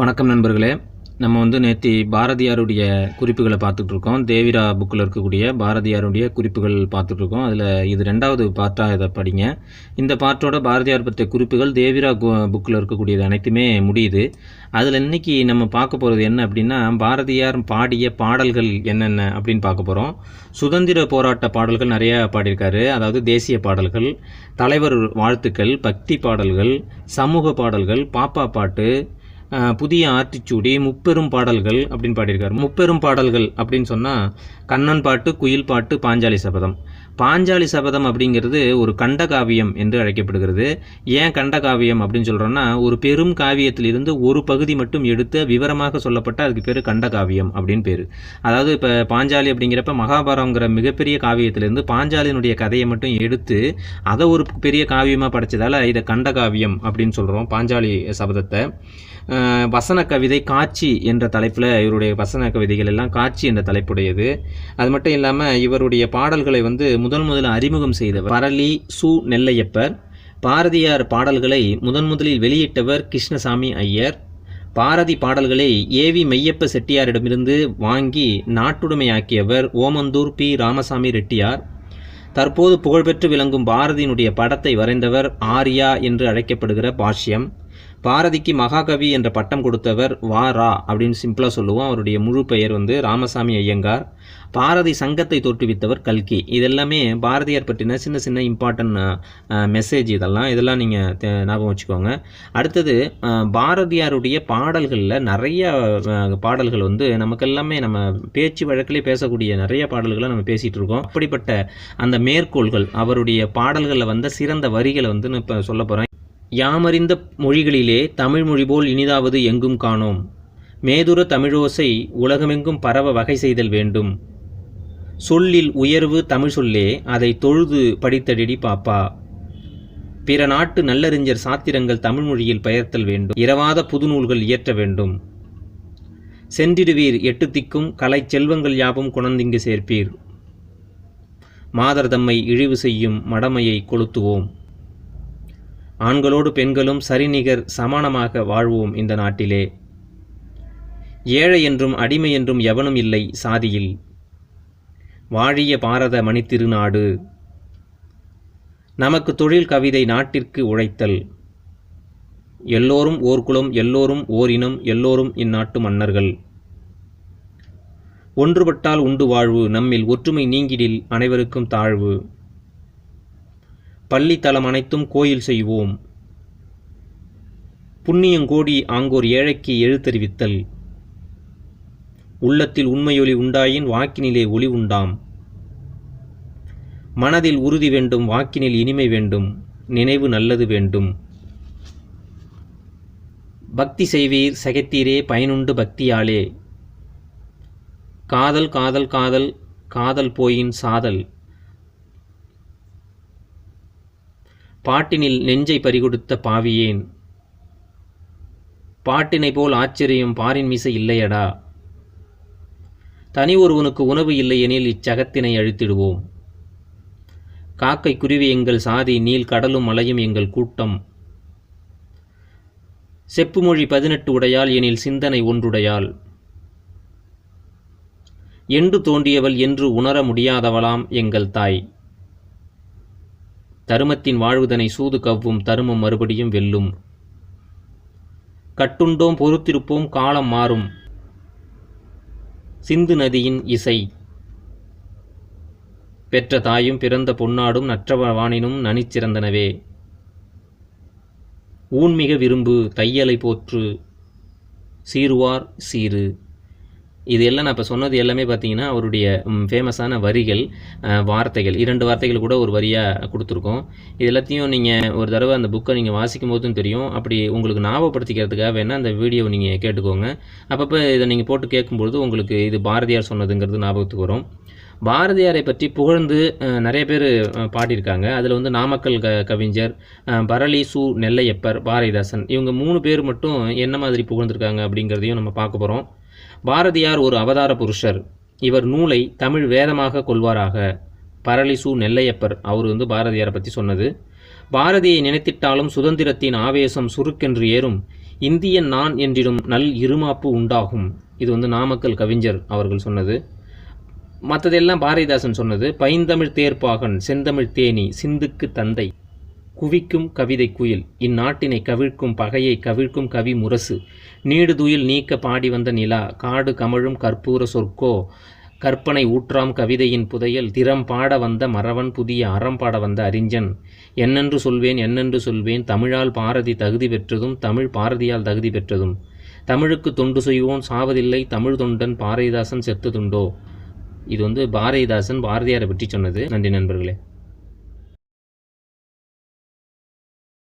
வணக்கம் நண்பர்களே. நம்ம வந்து நேற்று பாரதியாருடைய குறிப்புகளை பார்த்துட்டு இருக்கோம் தேவிரா புக்கில் இருக்கக்கூடிய பாரதியாருடைய குறிப்புகள் பார்த்துட்டு இருக்கோம் அதில் இது ரெண்டாவது பார்ட்டாக இதை படிங்க. இந்த பாட்டோட பாரதியார் பற்றிய குறிப்புகள் தேவிரா புக்கில் இருக்கக்கூடியது அனைத்துமே முடியுது. அதில் இன்னைக்கு நம்ம பார்க்க போகிறது என்ன அப்படின்னா பாரதியார் பாடிய பாடல்கள் என்னென்ன அப்படின்னு பார்க்க போகிறோம் சுதந்திர போராட்ட பாடல்கள் நிறையா பாடியிருக்காரு. அதாவது தேசிய பாடல்கள் தலைவர் வாழ்த்துக்கள் பக்தி பாடல்கள் சமூக பாடல்கள் பாப்பா பாட்டு புதிய ஆத்திச்சூடி முப்பெரும் பாடல்கள் அப்படின்னு பாடியிருக்காரு. முப்பெரும் பாடல்கள் அப்படின்னு சொன்னால் கண்ணன் பாட்டு குயில் பாட்டு பாஞ்சாலி சபதம். பாஞ்சாலி சபதம் அப்படிங்கிறது ஒரு கண்டகாவியம் என்று அழைக்கப்படுகிறது. ஏன் கண்டகாவியம் அப்படின்னு சொல்கிறோன்னா ஒரு பெரும் காவியத்திலிருந்து ஒரு பகுதி மட்டும் எடுத்து விவரமாக சொல்லப்பட்ட அதுக்கு பேர் கண்டகாவியம் அப்படின்னு பேர். அதாவது இப்போ பாஞ்சாலி அப்படிங்கிறப்ப மகாபாரதங்கிற மிகப்பெரிய காவியத்திலிருந்து பாஞ்சாலியினுடைய கதையை மட்டும் எடுத்து அதை ஒரு பெரிய காவியமாக படைச்சதால் இதை கண்டகாவியம் அப்படின்னு சொல்கிறோம் பாஞ்சாலி சபதத்தை. வசன கவிதை காட்சி என்ற தலைப்பில் இவருடைய வசன கவிதைகள் எல்லாம் காட்சி என்ற தலைப்புடையது. அது மட்டும் இல்லாமல் இவருடைய பாடல்களை வந்து முதல் முதல்ல அறிமுகம் செய்தவர் பரளி சு நெல்லையப்பர். பாரதியார் பாடல்களை முதன் முதலில் வெளியிட்டவர் கிருஷ்ணசாமி ஐயர். பாரதி பாடல்களை ஏவி மெய்யப்ப செட்டியாரிடமிருந்து வாங்கி நாட்டுடைமையாக்கியவர் ஓமந்தூர் பி ராமசாமி ரெட்டியார். தற்போது புகழ்பெற்று விளங்கும் பாரதியினுடைய படத்தை வரைந்தவர் ஆர்யா என்று அழைக்கப்படுகிற பாஷ்யம். பாரதிக்கு மகாகவி என்ற பட்டம் கொடுத்தவர் வா ரா அப்படின்னு சிம்பிளாக சொல்லுவோம். அவருடைய முழு பெயர் வந்து ராமசாமி ஐயங்கார். பாரதி சங்கத்தை தோற்றுவித்தவர் கல்கி. இதெல்லாமே பாரதியார் பற்றின சின்ன சின்ன இம்பார்ட்டன்ட் மெசேஜ் இதெல்லாம். இதெல்லாம் நீங்கள் ஞாபகம் வச்சுக்கோங்க. அடுத்தது பாரதியாருடைய பாடல்களில் நிறைய பாடல்கள் வந்து நமக்கு எல்லாமே நம்ம பேச்சு வழக்கிலே பேசக்கூடிய நிறைய பாடல்களை நம்ம பேசிகிட்டு இருக்கோம். அப்படிப்பட்ட அந்த மேற்கோள்கள் அவருடைய பாடல்களில் வந்த சிறந்த வரிகளை வந்து நான் இப்போ சொல்ல போகிறேன் யாமறிந்த மொழிகளிலே தமிழ் மொழி போல் இனிதாவது எங்கும் காணோம். மேதுர தமிழோசை உலகமெங்கும் பரவ வகை செய்தல் வேண்டும். சொல்லில் உயர்வு தமிழ் சொல்லே அதை தொழுது படித்தடிடி பாப்பா. பிற நாட்டு நல்லறிஞர் சாத்திரங்கள் தமிழ் மொழியில் பெயர்த்தல் வேண்டும். இரவாத புதுநூல்கள் இயற்ற வேண்டும். சென்றிடுவீர் எட்டு திக்கும் கலை செல்வங்கள் யாவும் குணந்திங்கு சேர்ப்பீர். மாதர் தம்மை இழிவு செய்யும் மடமையை கொளுத்துவோம். ஆண்களோடு பெண்களும் சரிநிகர் சமானமாக வாழ்வோம் இந்த நாட்டிலே. ஏழை என்றும் அடிமை என்றும் எவனும் இல்லை சாதியில். வாழிய பாரத மணித்திருநாடு. நமக்கு தொழில் கவிதை நாட்டிற்கு உழைத்தல். எல்லோரும் ஓர் குலம் எல்லோரும் ஓர் இனம் எல்லோரும் இந்நாட்டு மன்னர்கள். ஒன்றுபட்டால் உண்டு வாழ்வு நம்மில் ஒற்றுமை நீங்கிடில் அனைவருக்கும் தாழ்வு. பள்ளி தலம் அனைத்தும் கோயில் செய்வோம். புண்ணியங்கோடி ஆங்கோர் ஏழைக்கு எழுத்தறிவித்தல் உள்ளத்தில் உண்மையொளி உண்டாயின் வாக்கினிலே ஒளி உண்டாம். மனதில் உறுதி வேண்டும் வாக்கினில் இனிமை வேண்டும் நினைவு நல்லது வேண்டும். பக்தி செய்வீர் சகைத்தீரே பயனுண்டு பக்தியாலே. காதல் காதல் காதல் காதல் போயின் சாதல். பாட்டினில் நெஞ்சை பறிகொடுத்த பாவியேன். பாட்டினை போல் ஆச்சரியம் பாரின் மீசை இல்லையடா. தனி ஒருவனுக்கு உணவு இல்லையெனில் இச்சகத்தினை அழித்திடுவோம். காக்கை குருவி எங்கள் சாதி நீல் கடலும் மலையும் எங்கள் கூட்டம். செப்புமொழி பதினெட்டு உடையால் எனில் சிந்தனை ஒன்றுடையாள். என்று தோன்றியவள் என்று உணர முடியாதவளாம் எங்கள் தாய். தருமத்தின் வாழ்வுதனை சூது கவ்வும் தருமம் மறுபடியும் வெல்லும். கட்டுண்டோம் பொறுத்திருப்போம் காலம் மாறும். சிந்து நதியின் இசை. பெற்ற தாயும் பிறந்த பொன்னாடும் நற்றவானினும் நனிச்சிறந்தனவே ஊன்மிக விரும்பு தையலை போற்று. சீருவார் சீரு இது எல்லாம் நான் இப்போ சொன்னது எல்லாமே பார்த்தீங்கன்னா அவருடைய ஃபேமஸான வரிகள் வார்த்தைகள். இரண்டு வார்த்தைகள் கூட ஒரு வரியாக கொடுத்துருக்கோம். இது எல்லாத்தையும் நீங்கள் ஒரு தடவை அந்த புக்கை நீங்கள் வாசிக்கும் போதும் தெரியும். அப்படி உங்களுக்கு ஞாபகப்படுத்திக்கிறதுக்காக வேணால் அந்த வீடியோவை நீங்கள் கேட்டுக்கோங்க. அப்பப்போ இதை நீங்கள் போட்டு கேட்கும்பொழுது உங்களுக்கு இது பாரதியார் சொன்னதுங்கிறது ஞாபகத்துக்கு வரும். பாரதியாரை பற்றி புகழ்ந்து நிறைய பேர் பாடியிருக்காங்க. அதில் வந்து நாமக்கல் க கவிஞர் பரளி சு நெல்லையப்பர் பாரதிதாசன். இவங்க மூணு பேர் மட்டும் என்ன மாதிரி புகழ்ந்திருக்காங்க அப்படிங்கிறதையும் நம்ம பார்க்க போகிறோம் பாரதியார் ஒரு அவதார புருஷர். இவர் நூலை தமிழ் வேதமாக கொள்வாராக. பரளிசு நெல்லையப்பர் அவர் வந்து பாரதியாரை பற்றி சொன்னது. பாரதியை நினைத்திட்டாலும் சுதந்திரத்தின் ஆவேசம் சுருக்கென்று ஏறும். இந்தியன் நான் என்றிடும் நல் இருமாப்பு உண்டாகும். இது வந்து நாமக்கல் கவிஞர் அவர்கள் சொன்னது. மற்றதெல்லாம் பாரதிதாசன் சொன்னது. பைந்தமிழ் தேர்ப்பாகன் செந்தமிழ் தேனி சிந்துக்கு தந்தை. குவிக்கும் கவிதை குயில். இந்நாட்டினை கவிழ்க்கும் பகையை கவிழ்க்கும் கவி முரசு. நீடுதுயில் நீக்க பாடி வந்த நிலா. காடு கமழும் கற்பூர சொற்கோ. கற்பனை ஊற்றாம் கவிதையின் புதையல். திறம் பாட வந்த மறவன் புதிய அறம் பாட வந்த அறிஞன். என்னென்று சொல்வேன் என்னென்று சொல்வேன். தமிழால் பாரதி தகுதி பெற்றதும் தமிழ் பாரதியால் தகுதி பெற்றதும். தமிழுக்கு தொண்டு செய்வோன் சாவதில்லை. தமிழ் தொண்டன் பாரதிதாசன் செத்ததுண்டோ? இது வந்து பாரதிதாசன் பாரதியாரை பற்றி சொன்னது. நன்றி நண்பர்களே.